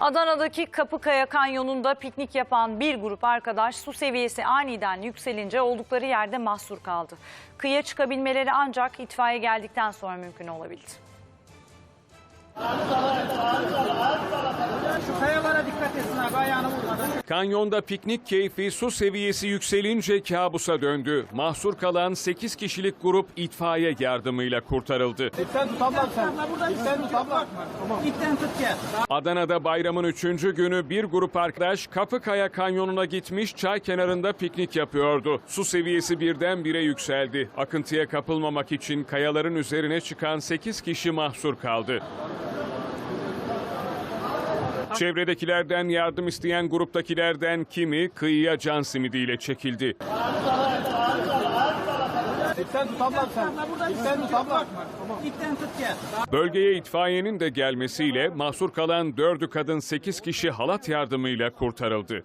Adana'daki Kapıkaya Kanyonu'nda piknik yapan bir grup arkadaş su seviyesi aniden yükselince oldukları yerde mahsur kaldı. Kıyıya çıkabilmeleri ancak itfaiye geldikten sonra mümkün olabildi. Kanyonda piknik keyfi su seviyesi yükselince kabusa döndü. Mahsur kalan 8 kişilik grup itfaiye yardımıyla kurtarıldı. İpten tut ablam sen. İpten tut ablam. İpten tut gel. Adana'da bayramın 3. günü bir grup arkadaş Kapıkaya Kanyonu'na gitmiş çay kenarında piknik yapıyordu. Su seviyesi birdenbire yükseldi. Akıntıya kapılmamak için kayaların üzerine çıkan 8 kişi mahsur kaldı. Çevredekilerden yardım isteyen gruptakilerden kimi kıyıya can simidiyle çekildi. İpten tut ablam sen. İpten tut ablam. İpten tut gel. Bölgeye itfaiyenin de gelmesiyle mahsur kalan 4'ü kadın 8 kişi halat yardımıyla kurtarıldı.